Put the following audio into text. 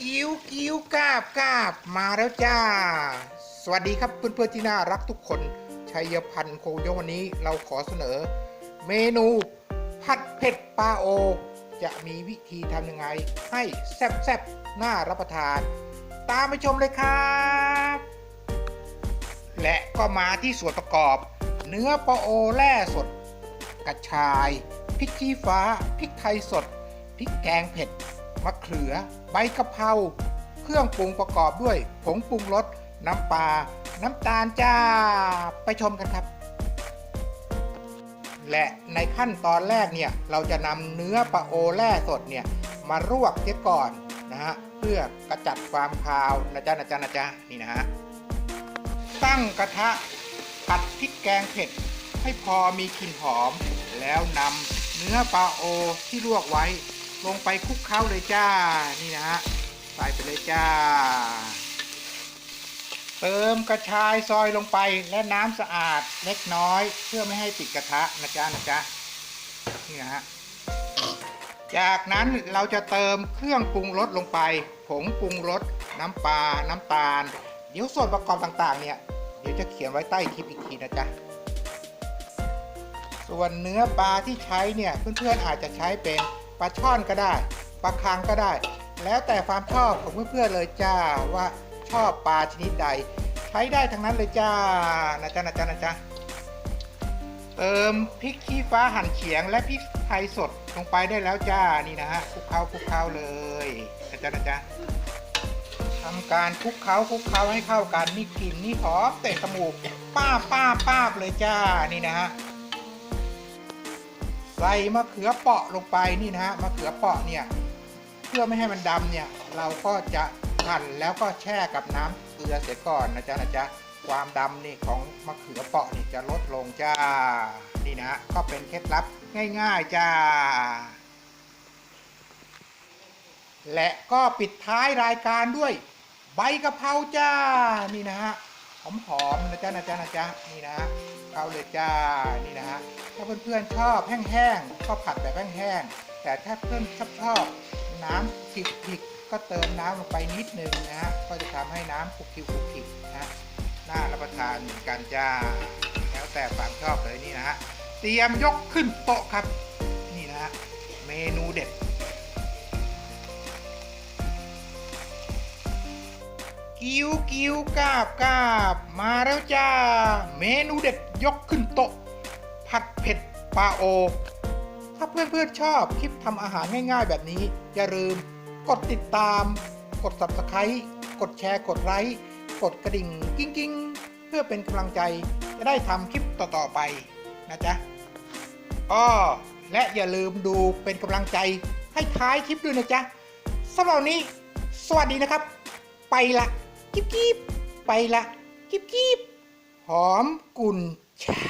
กิ้วกิ้วกาบกาบมาแล้วจ้า สวัสดีครับเพื่อนๆที่น่ารักทุกคนชัยพันธ์โคงยวันนี้เราขอเสนอ เมนูผัดเผ็ดปลาโอ จะมีวิธีทำยังไง ให้แซ่บๆน่ารับประทาน ตามไปชมเลยครับ และก็มาที่ส่วนประกอบ เนื้อปลาโอแล่สด กระชายพริกชี้ฟ้าพริกไทยสดพริกแกงเผ็ด มะเขือ ใบกะเพราเครื่องปรุงประกอบด้วย ผงปรุงรสน้ำปลาน้ำตาลจ้า ไปชมกันครับ และในขั้นตอนแรกเนี่ย เราจะนำเนื้อปลาโอแล่สดเนี่ย มาลวกเสียก่อนนะฮะเพื่อกระจัดความคาวนะจ๊ะนะจ๊ะนะจ๊ะนี่นะฮะตั้งกระทะผัดพริกแกงเผ็ด ให้พอมีกลิ่นหอม แล้วนำเนื้อปลาโอที่ลวกไว้ ลงไปคลุกเคล้าเลยจ้า นี่นะฮะ ใส่ไปเลยจ้า เติมกระชายซอยลงไปและน้ำสะอาดเล็กน้อย เพื่อไม่ให้ติดกระทะนะจ๊ะนะจ๊ะ นี่นะฮะ จากนั้นเราจะเติมเครื่องปรุงรสลงไป ผงปรุงรส น้ำปลา น้ำตาล เดี๋ยวส่วนประกอบต่างๆ เนี่ย เดี๋ยวจะเขียนไว้ใต้คลิปอีกทีนะจ๊ะส่วนเนื้อปลาที่ใช้เนี่ยเพื่อนๆอาจจะใช้เป็น ปลาช่อนก็ได้ปลาคังก็ได้ แล้วแต่ความชอบของเพื่อนๆเลยจ้าว่าชอบปลาชนิดใด ใช้ได้ทั้งนั้นเลยจ้านะจ๊ะนะจ๊ะนะจ๊ะเติมพริกขี้ฟ้าหั่นเฉียงและพริกไทยสดลงไปได้แล้วจ้านี่นะฮะคลุกเคล้าคลุกเคล้าเลยนะจ๊ะนะจ๊ะทำการคลุกเคล้าคลุกเคล้าให้เข้ากันนี่กลิ่นนี่หอมเตะจมูกป้าป้าป้าเลยจ้านี่นะฮะ ใส่มะเขือเปาะลงไปนี่นะฮะมะเขือเปาะเนี่ยเพื่อไม่ให้มันดำเนี่ยเราก็จะหั่นแล้วก็แช่กับน้ำเกลือเสียก่อนนะจ๊ะนะจ๊ะความดำนี่ของมะเขือเปาะนี่จะลดลงจ้านี่นะฮะก็เป็นเคล็ดลับง่ายๆจ้า และก็ปิดท้ายรายการด้วยใบกะเพราจ้านี่นะฮะ หอมๆนะจ๊ะนะจ๊ะนะจ๊ะนี่นะฮะเอาเลยจ้านี่นะฮะถ้าเพื่อนๆชอบแห้งๆก็ผัดแบบแห้งๆแต่ถ้าเพื่อนชอบชอบน้ำผิกๆก็เติมน้ำลงไปนิดนึงนะฮะก็จะทำให้น้ำคลุกคลิวคลุกคลิกนะฮะน่ารับประทานเหมือนกันจ้า แล้วแต่ความชอบเลยนี่นะฮะเตรียมยกขึ้นโต๊ะครับ นี่นะฮะเมนูเด็ด กิ้วกิ้วกาบกาบ มาแล้วจ้า เมนูเด็ดยกขึ้นโต๊ะ ผัดเผ็ดปลาโอ ถ้าเพื่อนๆชอบคลิปทำอาหารง่ายๆแบบนี้ อย่าลืม กดติดตาม กด subscribe กดแชร์กดไลค์กดกระดิ่งกิ้งกิ้งเพื่อเป็นกำลังใจจะได้ทำคลิปต่อๆไปนะจ๊ะอ้อและอย่าลืมดูเป็นกำลังใจให้ท้ายคลิปด้วยนะจ๊ะสำหรับนี้ สวัสดีนะครับ ไปละ กิ๊บกิ๊บไปละกิ๊บกิ๊บหอมกุ่นชา